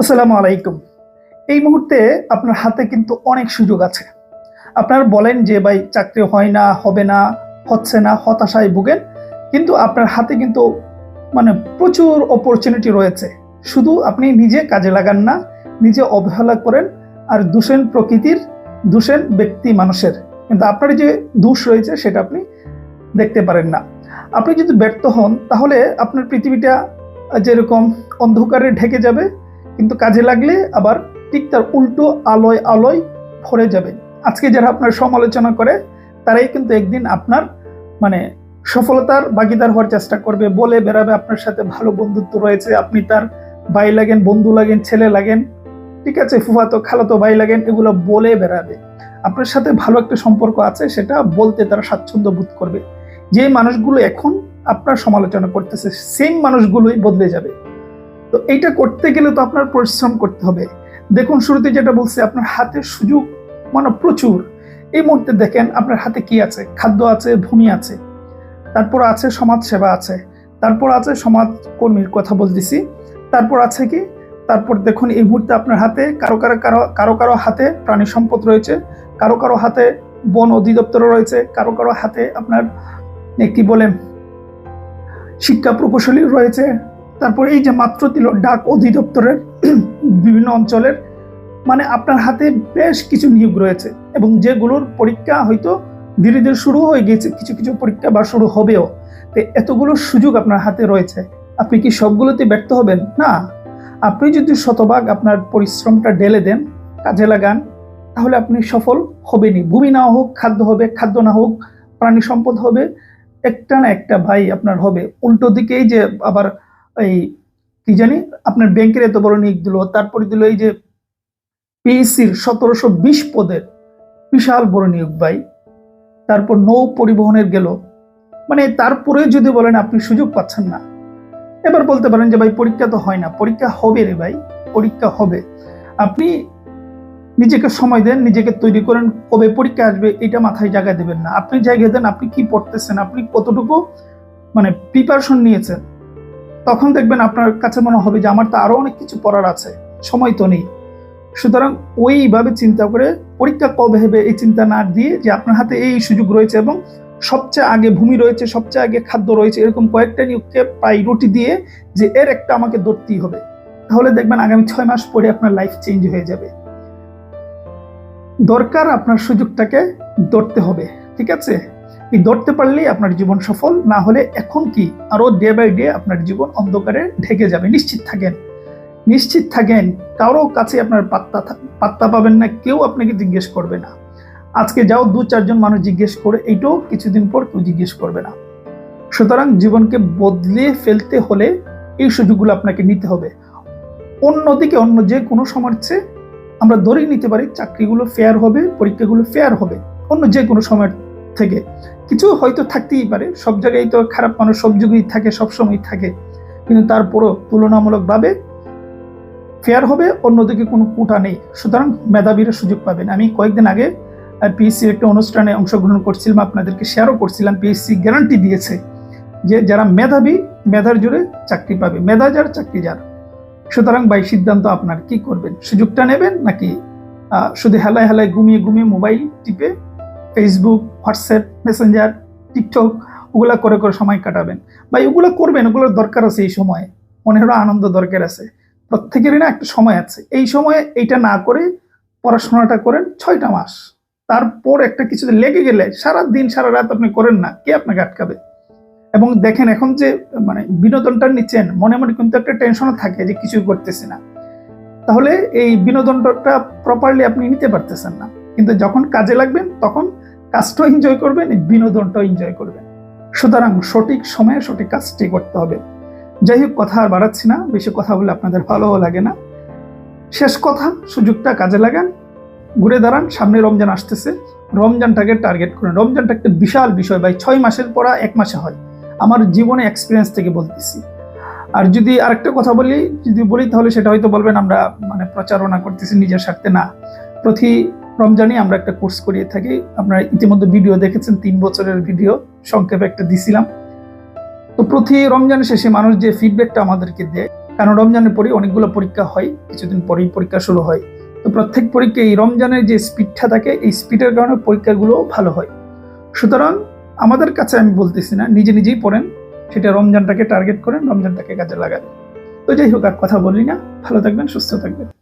আসসালামু আলাইকুম। এই মুহূর্তে আপনার হাতে কিন্তু অনেক সুযোগ আছে। আপনার বলেন যে, ভাই, চাকরি হয় না, হবে না, হচ্ছে না, হতাশায় ভুগেন। কিন্তু আপনার হাতে কিন্তু মানে প্রচুর অপরচুনিটি রয়েছে। শুধু আপনি নিজে কাজে লাগান না, নিজে অবহেলা করেন আর দূষণ প্রকৃতির দূষণ ব্যক্তি মানুষের। কিন্তু আপনার যে দোষ রয়েছে, সেটা আপনি দেখতে পারেন না। আপনি যদি ব্যর্থ হন, তাহলে আপনার পৃথিবীটা যেরকম অন্ধকারে ঢেকে যাবে কিন্তু কাজে লাগলে আবার ঠিক তার উল্টো আলোয় আলোয় ভরে যাবে। আজকে যারা আপনার সমালোচনা করে, তারাই কিন্তু একদিন আপনার মানে সফলতার বাগিদার হওয়ার চেষ্টা করবে, বলে বেড়াবে আপনার সাথে ভালো বন্ধুত্ব রয়েছে, আপনি তার ভাই লাগেন, বন্ধু লাগেন, ছেলে লাগেন, ঠিক আছে ফুফাতো খালাতো ভাই লাগেন, এগুলো বলে বেড়াবে। আপনার সাথে ভালো একটা সম্পর্ক আছে, সেটা বলতে তারা স্বাচ্ছন্দ্য বোধ করবে। যে মানুষগুলো এখন আপনার সমালোচনা করতেছে সেম মানুষগুলোই বদলে যাবে। তো এইটা করতে গেলে তো আপনার পরিশ্রম করতে হবে। দেখুন, শুরুতে যেটা বলছে, আপনার হাতে সুযোগ মানে প্রচুর। এই মুহূর্তে দেখেন আপনার হাতে কি আছে? খাদ্য আছে, ভূমি আছে। তারপর আছে সমাজ সেবা আছে। তারপর আছে সমাজ কর্মীর কথা বলতেছি। তারপর আছে কি? তারপর দেখুন, এই মুহূর্তে আপনার হাতে কারও কারও কারও কারও কারও হাতে প্রাণী সম্পদ রয়েছে। কারও কারও হাতে বন অধিদপ্তর রয়েছে। কারও কারও হাতে আপনার কি বলেন, শিক্ষা প্রকৌশলী রয়েছে। তারপর এই যে মাত্র দিল ডাক অধিদপ্তরের বিভিন্ন অঞ্চলের মানে আপনার হাতে বেশ কিছু নিয়োগ রয়েছে এবং যেগুলোর পরীক্ষা হয়তো ধীরে ধীরে শুরু হয়ে গেছে কিছু কিছু পরীক্ষা বা শুরু হবেও। তো এতগুলো সুযোগ আপনার হাতে রয়েছে। আপনি কি সবগুলোতে ব্যর্থ হবেন? না। আপনি যদি শতভাগ আপনার পরিশ্রমটা ঢেলে দেন, কাজে লাগান, তাহলে আপনি সফল হবেনই। ভূমি না হোক, খাদ্য হবে, খাদ্য না হোক, প্রাণী সম্পদ হবে, একটা না একটা ভাই আপনার হবে। উল্টো দিকেই যে আবার এই, কি জানি, আপনার ব্যাংকের এত বড় নিয়োগ দিল, তারপরে দিল এই যে পিএসসির সতেরোশো বিশ পদের বিশাল বড় নিয়োগ ভাই। তারপর নৌ পরিবহনের গেল। মানে তারপরে যদি বলেন আপনি সুযোগ পাচ্ছেন না। এবার বলতে পারেন যে ভাই, পরীক্ষা তো হয় না। পরীক্ষা হবে রে ভাই, পরীক্ষা হবে। আপনি নিজেকে সময় দেন, নিজেকে তৈরি করেন, কবে পরীক্ষা আসবে এটা মাথায় জায়গা দেবেন না। আপনি জায়গায় দেন, আপনি কি পড়তেছেন, আপনি কতটুকু মানে প্রিপারেশন নিয়েছেন তখন দেখবেন আপনার কাছে মনে হবে যে আমার তো আরও অনেক কিছু পড়ার আছে, সময় তো নেই। সুতরাং ওইভাবে চিন্তা করে পরীক্ষা কবে হবে এই চিন্তা না দিয়ে যে আপনার হাতে এই সুযোগ রয়েছে এবং সবচেয়ে আগে ভূমি রয়েছে, সবচেয়ে আগে খাদ্য রয়েছে, এরকম কয়েকটা নিয়োগকে প্রায়োরিটি দিয়ে যে এর একটা আমাকে ধরতেই হবে। তাহলে দেখবেন আগামী ছয় মাস পরে আপনার লাইফ চেঞ্জ হয়ে যাবে। দরকার আপনার সুযোগটাকে ধরতে হবে, ঠিক আছে? এই ধরতে পারলেই আপনার জীবন সফল, না হলে এখন কি আরও ডে বাই ডে আপনার জীবন অন্ধকারে ঢেকে যাবে? নিশ্চিত থাকেন। নিশ্চিত থাকেন, কারও কাছে আপনার পাত্তা পাত্তা পাবেন না, কেউ আপনাকে জিজ্ঞেস করবে না। আজকে যাও দু চারজন মানুষ জিজ্ঞেস করে এইটাও কিছুদিন পর কেউ জিজ্ঞেস করবে না। সুতরাং জীবনকে বদলে ফেলতে হলে এই সুযোগগুলো আপনাকে নিতে হবে। অন্যদিকে অন্য যে কোনো সময়ের চেয়ে আমরা ধরেই নিতে পারি, চাকরিগুলো ফেয়ার হবে, পরীক্ষাগুলো ফেয়ার হবে। অন্য যে কোনো সময়ের থেকে। কিছু হয়তো থাকতেই পারে, সব জায়গায় তো খারাপ মানুষ সব যুগেই থাকে সবসময় থাকে। কিন্তু তারপরও তুলনামূলকভাবে ফেয়ার হবে, অন্যদিকে কোনো কোটা নেই। সুতরাং মেধাবীরা সুযোগ পাবেন। আমি কয়েকদিন আগে পিএসসি একটা অনুষ্ঠানে অংশগ্রহণ করছিলাম, আপনাদেরকে শেয়ারও করছিলাম। পিএসসি গ্যারান্টি দিয়েছে যে যারা মেধাবী, মেধার জুড়ে চাকরি পাবে। মেধা যার, চাকরি যার। সুতরাং ভাই, সিদ্ধান্ত আপনার। কি করবেন? সুযোগটা নেবেন নাকি শুধু হেলায় হেলায় ঘুমিয়ে ঘুমিয়ে মোবাইল টিপে ফেসবুক হোয়াটসঅ্যাপ মেসেঞ্জার টিকটক ওগুলা করে করে সময় কাটাবেন। বা ওগুলো করবেন, ওগুলোর দরকার আছে এই সময়ে। মনেরও আনন্দ দরকার আছে। প্রত্যেকেরই না একটা সময় আছে। এই সময়ে এইটা না করে পড়াশোনাটা করেন ছয়টা মাস। তারপর একটা কিছুতে লেগে গেলে সারা দিন, সারা রাত আপনি করেন না, কে আপনাকে আটকাবে? এবং দেখেন এখন যে মানে বিনোদনটা নিচ্ছেন, মনে মনে কিন্তু একটা টেনশনও থাকে যে কিছু করতেছি না। তাহলে এই বিনোদনটা প্রপারলি আপনি নিতে পারতেছেন না। কিন্তু যখন কাজে লাগবেন, তখন কাজটাও এনজয় করবেন বিনোদনটাও এনজয় করবেন। সুতরাং সঠিক সময়ে সঠিক কাজটি করতে হবে। যাই হোক, কথা আর বাড়াচ্ছি না, বেশি কথা বলে আপনাদের ভালোও লাগে না। শেষ কথা, সুযোগটা কাজে লাগান, ঘুরে দাঁড়ান, সামনে রমজান আসতেছে। রমজানটাকে টার্গেট করেন। রমজানটা একটা বিশাল বিষয় ভাই, ছয় মাসের পড়া এক মাসে হয়। আমার জীবনে এক্সপিরিয়েন্স থেকে বলতেছি। আর যদি আরেকটা কথা বলি, যদি বলি তাহলে সেটা হয়তো বলবেন, আমরা মানে প্রচারণা করতেছি নিজের স্বার্থে। না, প্রতি রমজানে আমরা একটা কোর্স করিয়ে থাকি। আপনারা ইতিমধ্যে ভিডিও দেখেছেন, তিন বছরের ভিডিও। সংক্ষেপে একটা দিছিলাম। তো প্রতি রমজান শেষে মানুষ যে ফিডব্যাকটা আমাদেরকে দেয়, কারণ রমজানের পরে অনেকগুলো পরীক্ষা হয়, কিছুদিন পরেই পরীক্ষা শুরু হয়। তো প্রত্যেক পরীক্ষা এই রমজানের যে স্পিডটা থাকে, এই স্পিডের কারণে পরীক্ষাগুলো ভালো হয়। সুতরাং আমাদের কাছে আমি বলতেছি না, নিজে নিজেই পড়েন, সেটা রমজানটাকে টার্গেট করেন, রমজানটাকে কাজে লাগান। তো যাই হোক, আর কথা বলি না। ভালো থাকবেন, সুস্থ থাকবেন।